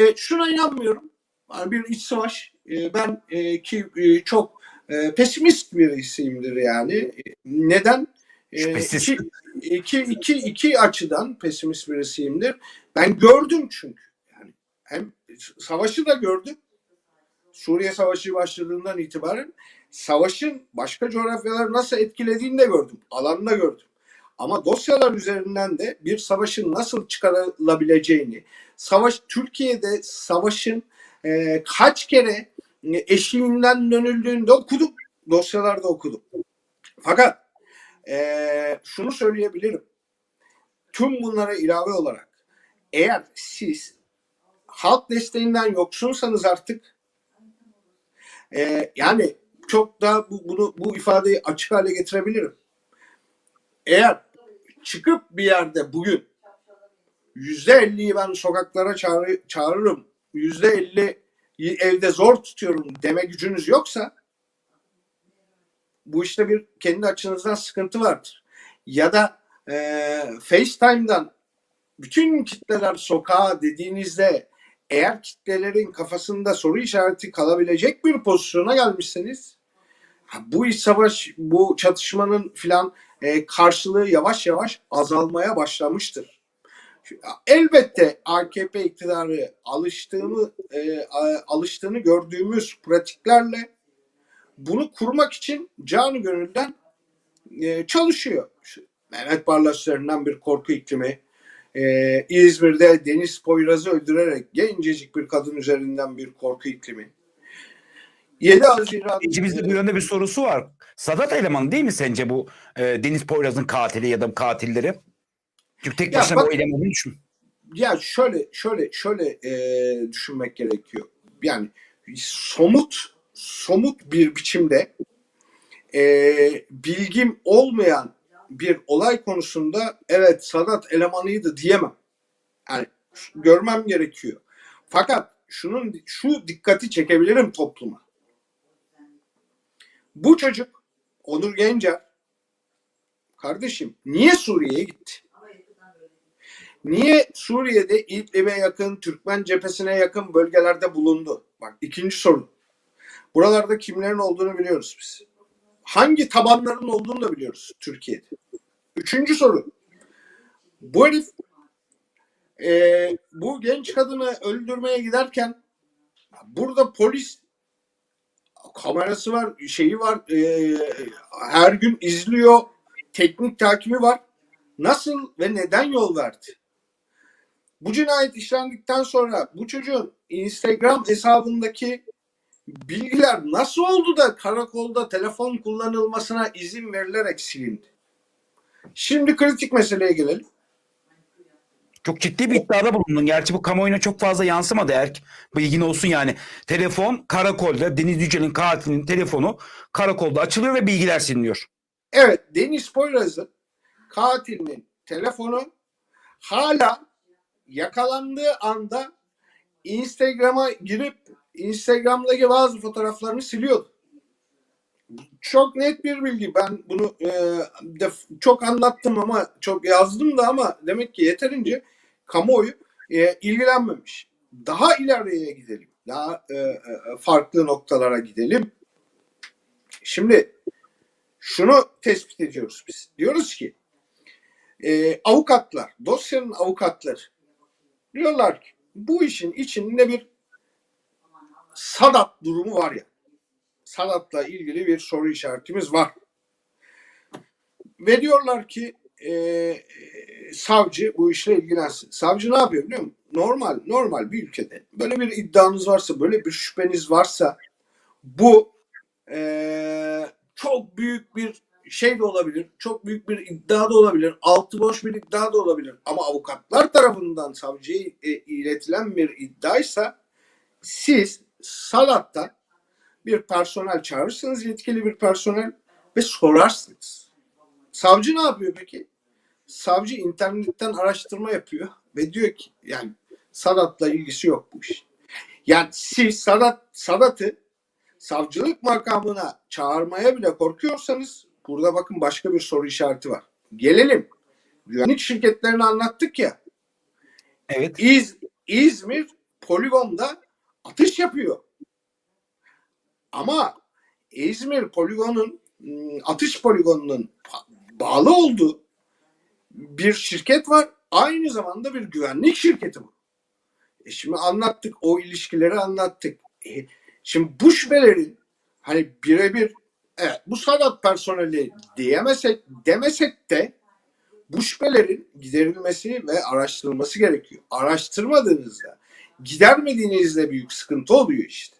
E, şuna inanmıyorum. Yani bir iç savaş. E, ben e, ki e, çok e, pesimist birisiyimdir yani. E, Neden? E, iki, iki, iki, iki açıdan pesimist birisiyimdir. Ben gördüm çünkü. Yani hem savaşı da gördüm. Suriye Savaşı başladığından itibaren savaşın başka coğrafyaları nasıl etkilediğini de gördüm. Alanını da gördüm. Ama dosyalar üzerinden de bir savaşın nasıl çıkarılabileceğini, savaş Türkiye'de savaşın e, kaç kere eşiğinden dönüldüğünü de okudum. Dosyalarda okudum. Fakat e, şunu söyleyebilirim. Tüm bunlara ilave olarak eğer siz halk desteğinden yoksunsanız artık e, yani çok daha bu, bunu bu ifadeyi açık hale getirebilirim. Eğer çıkıp bir yerde bugün yüzde elliyi ben sokaklara çağrı, çağırırım, yüzde elli evde zor tutuyorum deme gücünüz yoksa bu işte bir kendi açınızdan sıkıntı vardır. Ya da e, FaceTime'dan bütün kitleler sokağa dediğinizde eğer kitlelerin kafasında soru işareti kalabilecek bir pozisyona gelmişseniz bu iç savaş, bu çatışmanın filan e, karşılığı yavaş yavaş azalmaya başlamıştır. Elbette AKP iktidarı alıştığını e, alıştığını gördüğümüz pratiklerle bunu kurmak için canı gönülden e, çalışıyor. Mehmet Barlas üzerinden bir korku iklimi, e, İzmir'de Deniz Poyraz'ı öldürerek gencecik bir kadın üzerinden bir korku iklimi. 7 Haziran bu yönde bir sorusu var. Sadat elemanı değil mi sence bu e, Deniz Poyraz'ın katili ya da katilleri? Çünkü tek Ya başına bak- bu elemanı düşün. ya şöyle şöyle şöyle e, düşünmek gerekiyor. Yani somut somut bir biçimde e, bilgim olmayan bir olay konusunda evet Sadat elemanıydı diyemem. Yani görmem gerekiyor. Fakat şunun şu dikkati çekebilirim topluma. Bu çocuk Onur Gencer kardeşim niye Suriye'ye gitti? Niye Suriye'de İdlib'e yakın, Türkmen cephesine yakın bölgelerde bulundu? Bak ikinci soru. Buralarda kimlerin olduğunu biliyoruz biz. Hangi tabanların olduğunu da biliyoruz Türkiye'de. Üçüncü soru. Bu herif e, bu genç kadını öldürmeye giderken burada polis kamerası var, şeyi var, e, her gün izliyor, teknik takibi var. Nasıl ve neden yol verdi? Bu cinayet işlendikten sonra bu çocuğun Instagram hesabındaki bilgiler nasıl oldu da karakolda telefon kullanılmasına izin verilerek silindi? Şimdi kritik meseleye gelelim. Çok ciddi bir iddiada bulundun. Gerçi bu kamuoyuna çok fazla yansımadı eğer bilgin olsun yani. Telefon karakolda Deniz Yücel'in katilinin telefonu karakolda açılıyor ve bilgiler siliniyor. Evet Deniz Poyraz'ın katilinin telefonu hala yakalandığı anda Instagram'a girip Instagram'daki bazı fotoğraflarını siliyordu. Çok net bir bilgi. Ben bunu e, def- çok anlattım ama çok yazdım da ama demek ki yeterince kamuoyu e, ilgilenmemiş. Daha ileriye gidelim. Daha e, e, farklı noktalara gidelim. Şimdi şunu tespit ediyoruz biz. Diyoruz ki e, avukatlar, dosyanın avukatları diyorlar ki bu işin içinde bir Sadat durumu var ya. Sadat'la ilgili bir soru işaretimiz var. Ve diyorlar ki e, savcı bu işle ilgilensin. Savcı ne yapıyor biliyor musun? Normal, normal bir ülkede böyle bir iddianız varsa, böyle bir şüpheniz varsa bu e, çok büyük bir şey de olabilir, çok büyük bir iddia da olabilir, altı boş bir iddia da olabilir. Ama avukatlar tarafından savcıya e, iletilen bir iddiaysa siz Salat'tan bir personel çağırırsınız, yetkili bir personel ve sorarsınız. Savcı ne yapıyor peki? Savcı internetten araştırma yapıyor ve diyor ki yani Sadat'la ilgisi yok bu iş. Yani siz Sadat, Sadat'ı savcılık makamına çağırmaya bile korkuyorsanız burada bakın başka bir soru işareti var. Gelelim. Güvenlik şirketlerini anlattık ya. Evet. İz, İzmir poligonda atış yapıyor. Ama İzmir poligonun ım, atış poligonunun bağlı olduğu bir şirket var. Aynı zamanda bir güvenlik şirketi bu. E şimdi anlattık o ilişkileri anlattık. E, şimdi bu şüphelerin hani birebir evet bu sanat personeli diyemesek demesek de bu şüphelerin giderilmesi ve araştırılması gerekiyor. Araştırmadığınızda gidermediğinizde büyük sıkıntı oluyor işte.